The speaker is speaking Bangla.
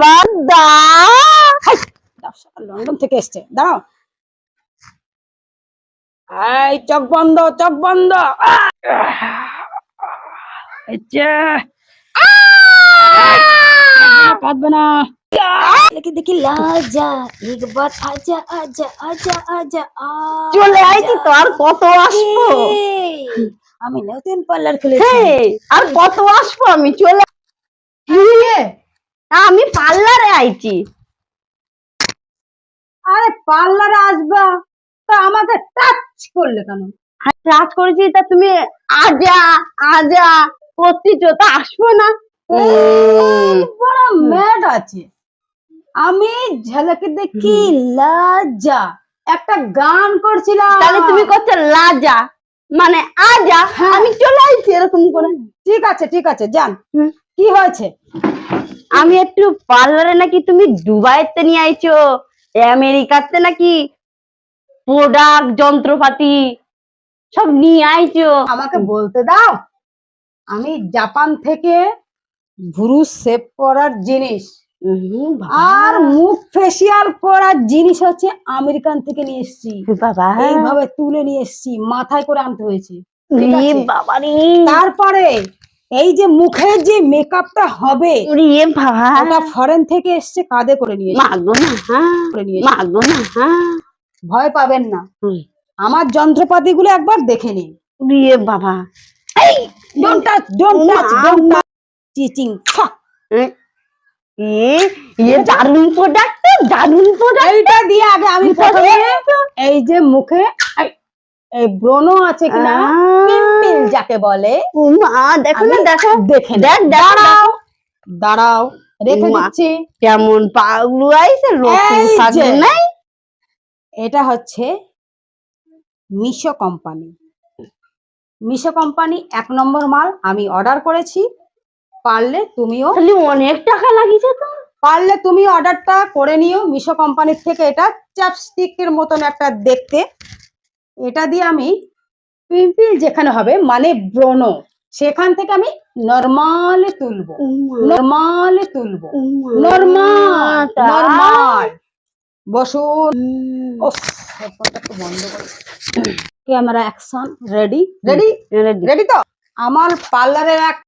আবার দা। লন্ডন থেকে এসছে। দাঁড়াও। এই চোখ বন্ধ চোখ বন্ধ। আচ্ছা কাঁদবে না। দেখি দেখি লাজা একবার আজা আজা আজা আজা চলে আইছি তো আর কত আসব? আমি নতুন পার্লার খুলেছি। আর কত আসব আমি? চলে আইছি আরে পার্লারে আসবা তা আমাকে টাচ করলে কেন? কাজ করেছি তা তুমি আজা আজা করছিস তা আসব না। ম্যাড আছে। আমি ঝলকে দেখি লাজা। একটা গান করছিলাম। তাহলে তুমি করছ লাজা। মানে আজা হ্যাঁ। আমি চলে আইছি এরকম করে। ঠিক আছে ঠিক আছে যান। কি হয়েছে? আমি একটু পার্লারে নাকি তুমি দুবাইতে নিয়ে আইছো? আমেরিকাতে নাকি প্রোডাক্ট যন্ত্রপাতি সব নিয়ে আইছো? আমাকে বলতে দাও আমি জাপান থেকে ভুরু সেভ করার জিনিস আর মুখ ফেসিয়াল করার জিনিস হচ্ছে আমেরিকান থেকে নিয়ে এসেছি। বাবা। এইভাবে তুলে নিয়ে এসেছি মাথায় করে আনতে হয়েছে। বাবা তারপরে এই যে মুখের যে মেকআপটা হবে ওটা ফরেন থেকে এসছে কাঁধে করে নিয়ে হ্যাঁ হ্যাঁ ভয় পাবেন না। আমার যন্ত্রপাতিগুলো একবার দেখে নিন। বাবা। দারুণ প্রোডাক্ট দারুণ প্রোডাক্ট এইটা দিয়ে আগে আমি প্রথমে এই যে মুখে এই- এই ব্রণ আছে কিনা? পিম্পল যাকে বলে। মা দেখো না দেখো। দেখে দেখ দাঁড়াও। দাঁড়াও। রেখে দিচ্ছি। কেমন পাগলু আইছে রকম নাই? এটা হচ্ছে মিশো কোম্পানি। মিশো কোম্পানি এক নম্বর মাল আমি অর্ডার করেছি। পারলে তুমিও খালি অনেক টাকা লাগিয়েছে তো। পারলে তুমি অর্ডারটা করে নিও মিশো কোম্পানির থেকে। এটা চ্যাপস্টিকের মতন একটা দেখতে। এটা দিয়ে আমি পিম্পল যেখানে হবে মানে ব্রণ সেখান থেকে আমি নর্মাল তুলবো। নর্মাল তুলবো। নর্মাল? নর্মাল বসুন। বন্ধ camera action ready ready? Ready তো আমার পার্লারের এক